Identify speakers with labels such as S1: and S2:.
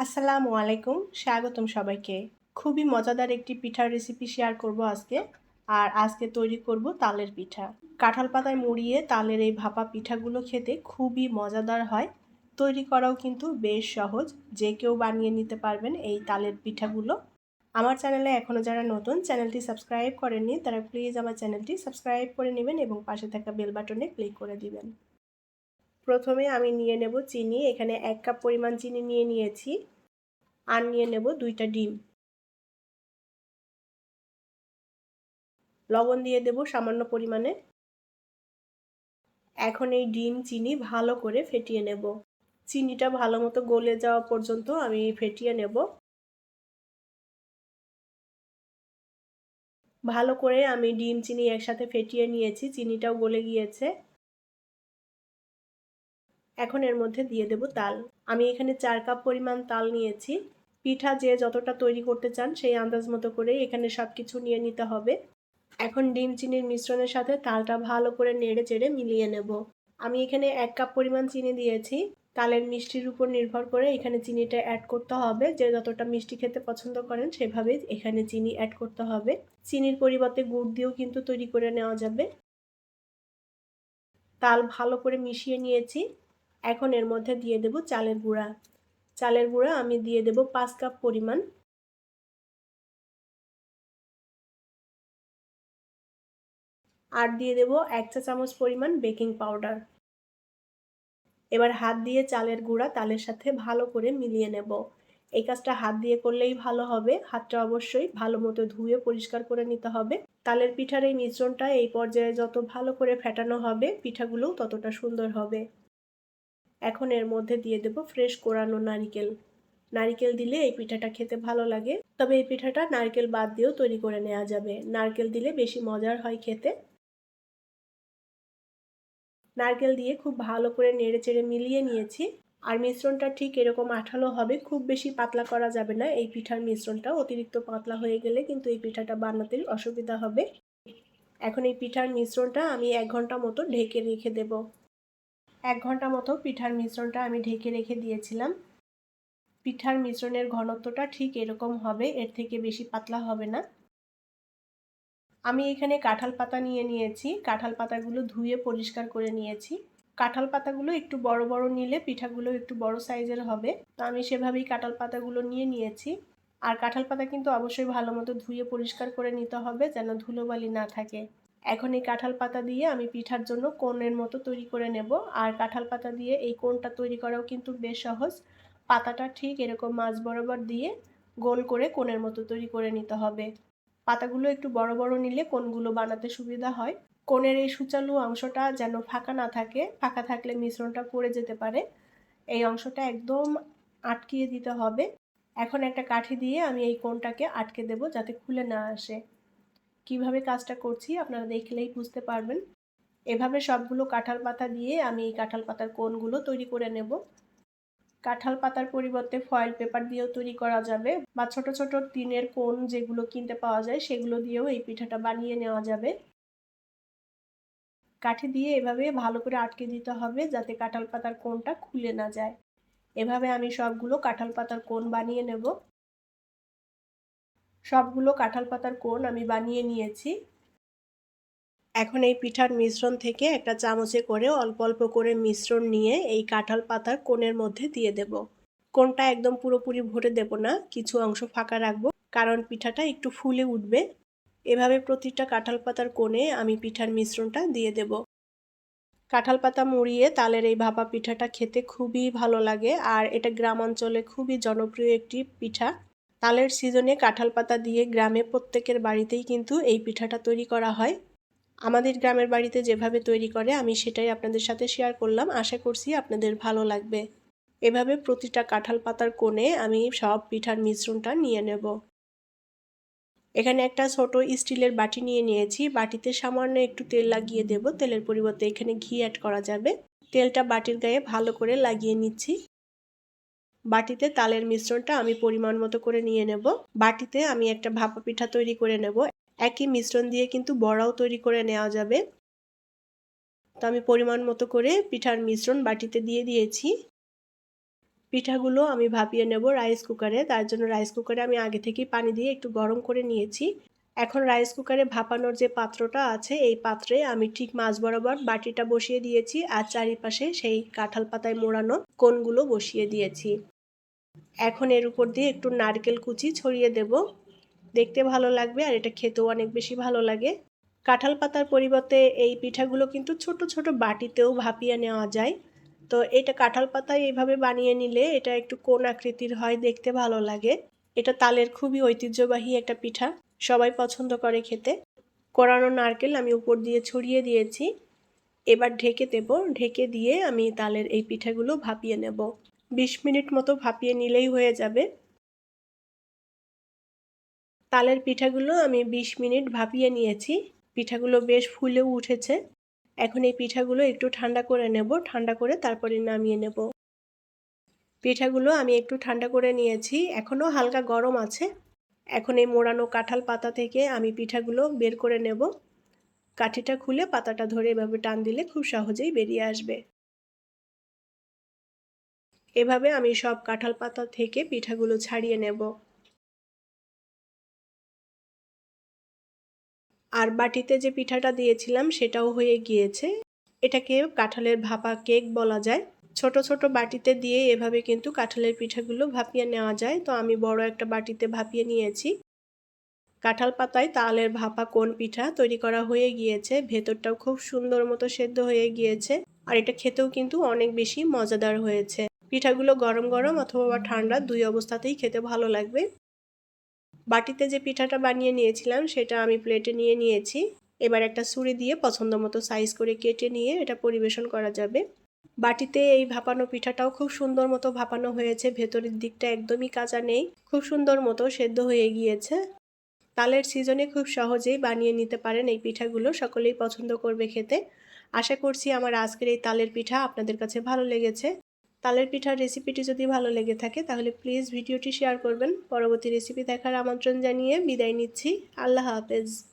S1: আসসালামু আলাইকুম, স্বাগতম সবাইকে। খুবই মজাদার একটি পিঠার রেসিপি শেয়ার করব আজকে। আর আজকে তৈরি করব তালের পিঠা। কাঁঠাল পাতায় মুড়িয়ে তালের এই ভাপা পিঠাগুলো খেতে খুবই মজাদার হয়। তৈরি করাও কিন্তু বেশ সহজ। যে কেউ বানিয়ে নিতে পারবেন এই তালের পিঠাগুলো। আমার চ্যানেলে এখনও যারা নতুন, চ্যানেলটি সাবস্ক্রাইব করেননি, তারা প্লিজ আমার চ্যানেলটি সাবস্ক্রাইব করে নেবেন এবং পাশে থাকা বেল বাটনে ক্লিক করে দিবেন। প্রথমে আমি নিয়ে নেব চিনি, এখানে এক কাপ পরিমাণ চিনি নিয়ে নিয়েছি আর নিয়ে নেব দুইটা ডিম। লবণ দিয়ে দেব সামান্য পরিমাণে। এখন এই ডিম, চিনি ভালো করে ফেটিয়ে নেব। চিনিটা ভালো মতো গলে যাওয়া পর্যন্ত আমি ফেটিয়ে নেব। ভালো করে আমি ডিম, চিনি একসাথে ফেটিয়ে নিয়েছি, চিনিটাও গলে গিয়েছে। এখন এর মধ্যে দিয়ে দেব তাল। আমি এখানে চার কাপ পরিমাণ তাল নিয়েছি। পিঠা যে যতটা তৈরি করতে চান, সেই আন্দাজ মতো করে এখানে সব কিছু নিয়ে নিতে হবে। এখন ডিম চিনির মিশ্রণের সাথে তালটা ভালো করে নেড়ে চেড়ে মিলিয়ে নেব। আমি এখানে এক কাপ পরিমাণ চিনি দিয়েছি। তালের মিষ্টির উপর নির্ভর করে এখানে চিনিটা অ্যাড করতে হবে। যে যতটা মিষ্টি খেতে পছন্দ করেন সেভাবে এখানে চিনি অ্যাড করতে হবে। চিনির পরিবর্তে গুড় দিয়েও কিন্তু তৈরি করে নেওয়া যাবে। তাল ভালো করে মিশিয়ে নিয়েছি। এখন এর মধ্যে দিয়ে দেব চালের গুঁড়া। চালের গুঁড়া আমি দিয়ে দেব পাঁচ কাপ পরিমাণ। আর দিয়ে দেব এক চা চামচ পরিমাণ বেকিং পাউডার। এবার হাত দিয়ে চালের গুঁড়া তালের সাথে ভালো করে মিলিয়ে নেব। এই কাজটা হাত দিয়ে করলেই ভালো হবে। হাতটা অবশ্যই ভালো মতো ধুয়ে পরিষ্কার করে নিতে হবে। তালের পিঠার এই মিশ্রণটা এই পর্যায়ে যত ভালো করে ফেটানো হবে, পিঠাগুলোও ততটা সুন্দর হবে। এখন এর মধ্যে দিয়ে দেব ফ্রেশ কোরানো নারিকেল। নারিকেল দিলে এই পিঠাটা খেতে ভালো লাগে। তবে এই পিঠাটা নারকেল বাদ দিয়েও তৈরি করে নেওয়া যাবে। নারকেল দিলে বেশি মজার হয় খেতে। নারকেল দিয়ে খুব ভালো করে নেড়ে চেড়ে মিলিয়ে নিয়েছি। আর মিশ্রণটা ঠিক এরকম আঠালো হবে, খুব বেশি পাতলা করা যাবে না। এই পিঠার মিশ্রণটা অতিরিক্ত পাতলা হয়ে গেলে কিন্তু এই পিঠাটা বানাতে অসুবিধা হবে। এখন এই পিঠার মিশ্রণটা আমি এক ঘণ্টা মতো ঢেকে রেখে দেব। এক ঘণ্টা মতো পিঠার মিশ্রণটা আমি ঢেকে রেখে দিয়েছিলাম। পিঠার মিশ্রণের ঘনত্বটা ঠিক এরকম হবে, এর থেকে বেশি পাতলা হবে না। আমি এখানে কাঁঠাল পাতা নিয়ে নিয়েছি। কাঁঠাল পাতাগুলো ধুয়ে পরিষ্কার করে নিয়েছি। কাঁঠাল পাতাগুলো একটু বড় বড় নিলে পিঠাগুলো একটু বড় সাইজের হবে। তো আমি সেভাবেই কাঁঠাল পাতাগুলো নিয়ে নিয়েছি। আর কাঁঠাল পাতা কিন্তু অবশ্যই ভালো মতো ধুয়ে পরিষ্কার করে নিতে হবে যেন ধুলোবালি না থাকে। এখন এই কাঁঠাল পাতা দিয়ে আমি পিঠার জন্য কোনের মতো তৈরি করে নেব। আর কাঁঠাল পাতা দিয়ে এই কোনটা তৈরি করাও কিন্তু বেশ সহজ। পাতাটা ঠিক এরকম মাছ বরাবর দিয়ে গোল করে কোনের মতো তৈরি করে নিতে হবে। পাতাগুলো একটু বড় বড় নিলে কোনগুলো বানাতে সুবিধা হয়। কোনের এই সুচালু অংশটা যেন ফাঁকা না থাকে, ফাঁকা থাকলে মিশ্রণটা পড়ে যেতে পারে। এই অংশটা একদম আটকিয়ে দিতে হবে। এখন একটা কাঠি দিয়ে আমি এই কোনটাকে আটকে দেব যাতে খুলে না আসে। কীভাবে কাজটা করছি আপনারা দেখলেই বুঝতে পারবেন। এভাবে সবগুলো কাঁঠাল পাতা দিয়ে আমি এই কাঁঠাল পাতার কোনগুলো তৈরি করে নেব। কাঁঠাল পাতার পরিবর্তে ফয়েল পেপার দিয়েও তৈরি করা যাবে বা ছোট ছোট টিনের কোন যেগুলো কিনতে পাওয়া যায় সেগুলো দিয়েও এই পিঠাটা বানিয়ে নেওয়া যাবে। কাঠি দিয়ে এভাবে ভালো করে আটকে দিতে হবে যাতে কাঁঠাল পাতার কোনটা খুলে না যায়। এভাবে আমি সবগুলো কাঁঠাল পাতার কোন বানিয়ে নেব। সবগুলো কাঁঠাল পাতার কোন আমি বানিয়ে নিয়েছি। এখন এই পিঠার মিশ্রণ থেকে একটা চামচে করে অল্প অল্প করে মিশ্রণ নিয়ে এই কাঁঠাল পাতার কোণের মধ্যে দিয়ে দেব। কোনটা একদম পুরোপুরি ভরে দেব না, কিছু অংশ ফাঁকা রাখব, কারণ পিঠাটা একটু ফুলে উঠবে। এভাবে প্রতিটা কাঁঠাল পাতার কোণে আমি পিঠার মিশ্রণটা দিয়ে দেব। কাঁঠাল পাতা মুড়িয়ে তালের এই ভাপা পিঠাটা খেতে খুবই ভালো লাগে, আর এটা গ্রাম অঞ্চলে খুবই জনপ্রিয় একটি পিঠা। তালের সিজনে কাঁঠাল পাতা দিয়ে গ্রামে প্রত্যেকের বাড়িতেই কিন্তু এই পিঠাটা তৈরি করা হয়। আমাদের গ্রামের বাড়িতে যেভাবে তৈরি করে, আমি সেটাই আপনাদের সাথে শেয়ার করলাম। আশা করছি আপনাদের ভালো লাগবে। এভাবে প্রতিটা কাঁঠাল পাতার কোণে আমি সব পিঠার মিশ্রণটা নিয়ে নেব। এখানে একটা ছোট স্টিলের বাটি নিয়ে নিয়েছি। বাটিতে সামান্য একটু তেল লাগিয়ে দেব। তেলের পরিবর্তে এখানে ঘি অ্যাড করা যাবে। তেলটা বাটির গায়ে ভালো করে লাগিয়ে নিচ্ছি। বাটিতে তালের মিশ্রণটা আমি পরিমাণ মতো করে নিয়ে নেব। বাটিতে আমি একটা ভাপা পিঠা তৈরি করে নেব। একই মিশ্রণ দিয়ে কিন্তু বড়াও তৈরি করে নেওয়া যাবে। তো আমি পরিমাণ মতো করে পিঠার মিশ্রণ বাটিতে দিয়ে দিয়েছি। পিঠাগুলো আমি ভাপিয়ে নেব রাইস কুকারে তার জন্য রাইস কুকারে আমি আগে থেকেই পানি দিয়ে একটু গরম করে নিয়েছি। এখন রাইস কুকারে ভাপানোর যে পাত্রটা আছে, এই পাত্রে আমি ঠিক মাছ বরাবর বাটিটা বসিয়ে দিয়েছি। আর চারিপাশে সেই কাঁঠাল পাতায় মোড়ানো কোনগুলো বসিয়ে দিয়েছি। এখন এর উপর দিয়ে একটু নারকেল কুচি ছড়িয়ে দেব। দেখতে ভালো লাগবে আর এটা খেতেও অনেক বেশি ভালো লাগে। কাঁঠাল পাতার পরিবর্তে এই পিঠাগুলো কিন্তু ছোট ছোট বাটিতেও ভাপিয়ে নেওয়া যায়। তো এটা কাঁঠাল পাতায় এইভাবে বানিয়ে নিলে এটা একটু কোন আকৃতির হয় দেখতে ভালো লাগে। এটা তালের খুবই ঐতিহ্যবাহী একটা পিঠা, সবাই পছন্দ করে খেতে। কোরানো নারকেল আমি উপর দিয়ে ছড়িয়ে দিয়েছি। এবার ঢেকে দেব। ঢেকে দিয়ে আমি তালের এই পিঠাগুলো ভাপিয়ে নেব। বিশ মিনিট মতো ভাপিয়ে নিলেই হয়ে যাবে। তালের পিঠাগুলো আমি বিশ মিনিট ভাপিয়ে নিয়েছি। পিঠাগুলো বেশ ফুলেও উঠেছে। এখন এই পিঠাগুলো একটু ঠান্ডা করে নেব। ঠান্ডা করে তারপরে নামিয়ে নেব। পিঠাগুলো আমি একটু ঠান্ডা করে নিয়েছি। এখনও হালকা গরম আছে। এখন এই মোড়ানো কাঁঠাল পাতা থেকে আমি পিঠাগুলো বের করে নেব। কাঠিটা খুলে পাতাটা ধরে এভাবে টান দিলে খুব সহজেই বেরিয়ে আসবে। এভাবে আমি সব কাঁঠাল পাতা থেকে পিঠাগুলো ছাড়িয়ে নেব। আর বাটিতে যে পিঠাটা দিয়েছিলাম সেটাও হয়ে গিয়েছে। এটাকে কাঁঠালের ভাপা কেক বলা যায়। ছোট ছোট বাটিতে দিয়ে এভাবে কিন্তু কাঁঠালের পিঠাগুলো ভাপিয়ে নেওয়া যায়। তো আমি বড় একটা বাটিতে ভাপিয়ে নিয়েছি। কাঁঠাল পাতায় তালের ভাপা কোন পিঠা তৈরি করা হয়ে গিয়েছে, ভেতরটাও খুব সুন্দর মতো সেদ্ধ হয়ে গিয়েছে। আর এটা খেতেও কিন্তু অনেক বেশি মজাদার হয়েছে। পিঠাগুলো গরম গরম অথবা ঠান্ডা দুই অবস্থাতেই খেতে ভালো লাগবে। বাটিতে যে পিঠাটা বানিয়ে নিয়েছিলাম সেটা আমি প্লেটে নিয়ে নিয়েছি। এবার একটা ছুরি দিয়ে পছন্দ মতো সাইজ করে কেটে নিয়ে এটা পরিবেশন করা যাবে। বাটিতে এই ভাপানো পিঠাটাও খুব সুন্দর মতো ভাপানো হয়েছে, ভেতরের দিকটা একদমই কাঁচা নেই, খুব সুন্দর মতো সেদ্ধ হয়ে গিয়েছে। তালের সিজনে খুব সহজেই বানিয়ে নিতে পারেন এই পিঠাগুলো, সকলেই পছন্দ করবে খেতে। আশা করছি আমার আজকের এই তালের পিঠা আপনাদের কাছে ভালো লেগেছে। তালের পিঠার রেসিপিটি যদি ভালো লেগে থাকে, তাহলে প্লিজ ভিডিওটি শেয়ার করবেন। পরবর্তী রেসিপি দেখার আমন্ত্রণ জানিয়ে বিদায় নিচ্ছি। আল্লাহ হাফেজ।